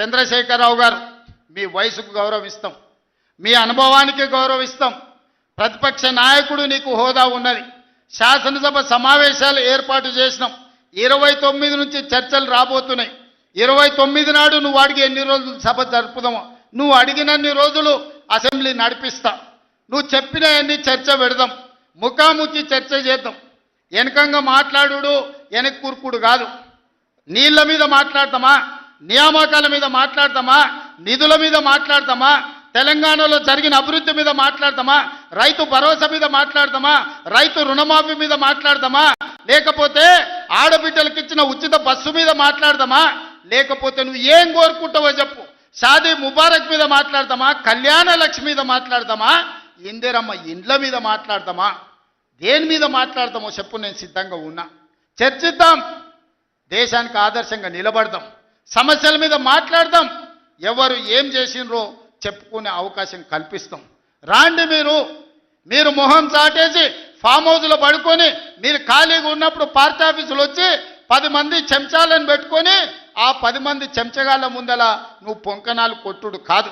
చంద్రశేఖరరావు గారు మీ వయసుకు గౌరవిస్తాం. మీ అనుభవానికి గౌరవిస్తాం. ప్రతిపక్ష నాయకుడు నీకు హోదా ఉన్నది. శాసనసభ సమావేశాలు ఏర్పాటు చేసినాం. ఇరవై తొమ్మిది నుంచి చర్చలు రాబోతున్నాయి. ఇరవై తొమ్మిది నాడు నువ్వు అడిగి ఎన్ని రోజులు సభ జరుపుదామో నువ్వు అడిగినన్ని రోజులు అసెంబ్లీ నడిపిస్తా. నువ్వు చెప్పిన అన్ని చర్చ పెడదాం. ముఖాముఖి చర్చ చేద్దాం. వెనకంగా మాట్లాడు వెనక కూర్కుడు కాదు. నీళ్ళ మీద మాట్లాడతామా? నియామకాల మీద మాట్లాడతామా? నిధుల మీద మాట్లాడతామా? తెలంగాణలో జరిగిన అభివృద్ధి మీద మాట్లాడతామా? రైతు భరోసా మీద మాట్లాడతామా? రైతు రుణమాఫీ మీద మాట్లాడతామా? లేకపోతే ఆడబిడ్డలకు ఇచ్చిన ఉచిత బస్సు మీద మాట్లాడతామా? లేకపోతే నువ్వు ఏం కోరుకుంటావో చెప్పు. షాదీ ముబారక్ మీద మాట్లాడతామా? కళ్యాణ లక్ష్మి మీద మాట్లాడతామా? ఇందిరమ్మ ఇండ్ల మీద మాట్లాడతామా? దేని మీద మాట్లాడతామో చెప్పు నేను సిద్ధంగా ఉన్నా. చర్చిద్దాం. దేశానికి ఆదర్శంగా నిలబడదాం. సమస్యల మీద మాట్లాడదాం. ఎవరు ఏం చేసినరో చెప్పుకునే అవకాశం కల్పిస్తాం. రాండి మీరు. మీరు మొహం చాటేసి ఫామ్ హౌస్లో పడుకొని మీరు ఖాళీగా ఉన్నప్పుడు పార్టీ ఆఫీసులు వచ్చి పది మంది చెంచాలను పెట్టుకొని ఆ పది మంది చెంచగాళ్ళ ముందల నువ్వు పొంకనాలు కొట్టుడు కాదు.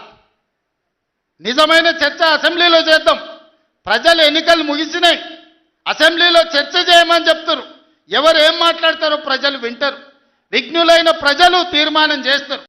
నిజమైన చర్చ అసెంబ్లీలో చేద్దాం. ప్రజలు ఎన్నికలు ముగిసినాయి. అసెంబ్లీలో చర్చ చేయమని చెప్తారు. ఎవరు ఏం మాట్లాడతారో ప్రజలు వింటారు. విఘ్నులైన ప్రజలు తీర్మానం చేస్తారు.